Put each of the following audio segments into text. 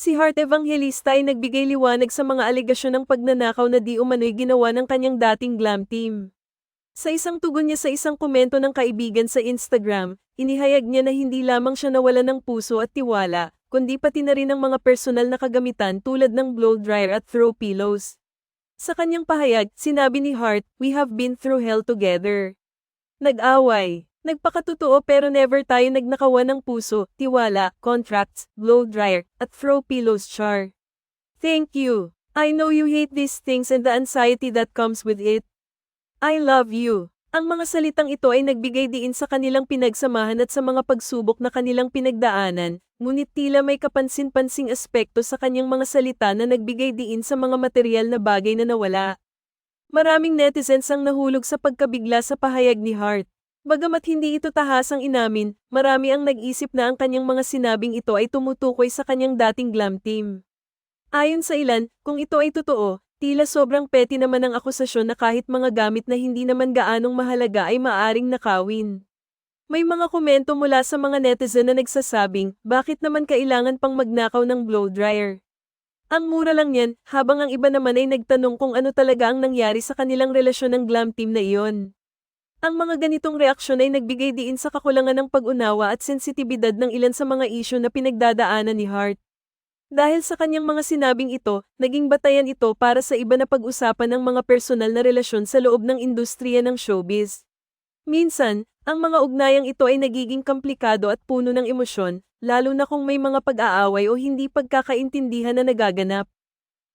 Si Heart Evangelista ay nagbigay liwanag sa mga alegasyon ng pagnanakaw na di umano'y ginawa ng kanyang dating glam team. Sa isang tugon niya sa isang komento ng kaibigan sa Instagram, inihayag niya na hindi lamang siya nawala ng puso at tiwala, kundi pati na rin ang mga personal na kagamitan tulad ng blow dryer at throw pillows. Sa kanyang pahayag, sinabi ni Hart, We have been through hell together. Nag-away. Nagpakatotoo pero never tayo nagnakawan ng puso, tiwala, contracts, blow dryer, at throw pillows char. Thank you. I know you hate these things and the anxiety that comes with it. I love you. Ang mga salitang ito ay nagbigay diin sa kanilang pinagsamahan at sa mga pagsubok na kanilang pinagdaanan, ngunit tila may kapansin-pansing aspekto sa kanyang mga salita na nagbigay diin sa mga material na bagay na nawala. Maraming netizens ang nahulog sa pagkabigla sa pahayag ni Hart. Bagamat hindi ito tahasang inamin, marami ang nag-isip na ang kanyang mga sinabing ito ay tumutukoy sa kanyang dating glam team. Ayon sa ilan, kung ito ay totoo, tila sobrang petty naman ang akusasyon na kahit mga gamit na hindi naman gaanong mahalaga ay maaring nakawin. May mga komento mula sa mga netizen na nagsasabing, bakit naman kailangan pang magnakaw ng blow dryer? Ang mura lang yan, habang ang iba naman ay nagtanong kung ano talaga ang nangyari sa kanilang relasyon ng glam team na iyon. Ang mga ganitong reaksyon ay nagbigay diin sa kakulangan ng pag-unawa at sensitibidad ng ilan sa mga isyu na pinagdadaanan ni Hart. Dahil sa kanyang mga sinabing ito, naging batayan ito para sa iba na pag-usapan ng mga personal na relasyon sa loob ng industriya ng showbiz. Minsan, ang mga ugnayang ito ay nagiging komplikado at puno ng emosyon, lalo na kung may mga pag-aaway o hindi pagkakaintindihan na nagaganap.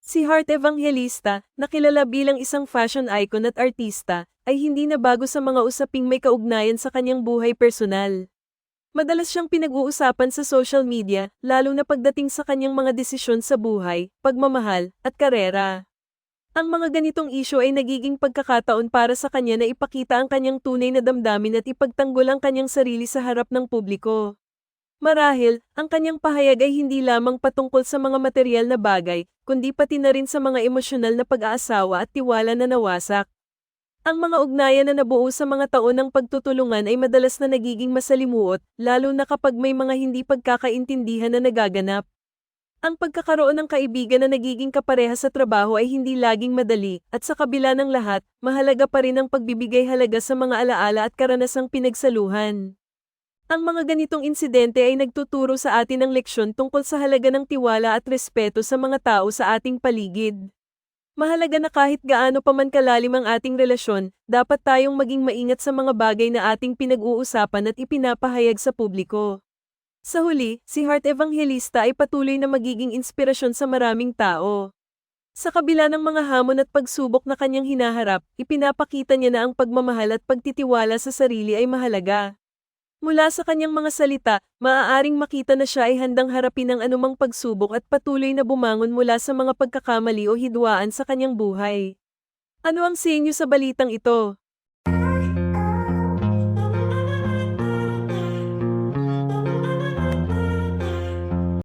Si Heart Evangelista, na kilala bilang isang fashion icon at artista, ay hindi na bago sa mga usaping may kaugnayan sa kanyang buhay personal. Madalas siyang pinag-uusapan sa social media, lalo na pagdating sa kanyang mga desisyon sa buhay, pagmamahal, at karera. Ang mga ganitong isyo ay nagiging pagkakataon para sa kanya na ipakita ang kanyang tunay na damdamin at ipagtanggol ang kanyang sarili sa harap ng publiko. Marahil, ang kanyang pahayag ay hindi lamang patungkol sa mga material na bagay, kundi pati na rin sa mga emosyonal na pag-aasawa at tiwala na nawasak. Ang mga ugnayan na nabuo sa mga taon ng pagtutulungan ay madalas na nagiging masalimuot, lalo na kapag may mga hindi pagkakaintindihan na nagaganap. Ang pagkakaroon ng kaibigan na nagiging kapareha sa trabaho ay hindi laging madali, at sa kabila ng lahat, mahalaga pa rin ang pagbibigay halaga sa mga alaala at karanasang pinagsaluhan. Ang mga ganitong insidente ay nagtuturo sa atin ng leksyon tungkol sa halaga ng tiwala at respeto sa mga tao sa ating paligid. Mahalaga na kahit gaano pa man kalalim ang ating relasyon, dapat tayong maging maingat sa mga bagay na ating pinag-uusapan at ipinapahayag sa publiko. Sa huli, si Heart Evangelista ay patuloy na magiging inspirasyon sa maraming tao. Sa kabila ng mga hamon at pagsubok na kanyang hinaharap, ipinapakita niya na ang pagmamahal at pagtitiwala sa sarili ay mahalaga. Mula sa kanyang mga salita, maaaring makita na siya ay handang harapin ang anumang pagsubok at patuloy na bumangon mula sa mga pagkakamali o hidwaan sa kanyang buhay. Ano ang sinyo sa balitang ito?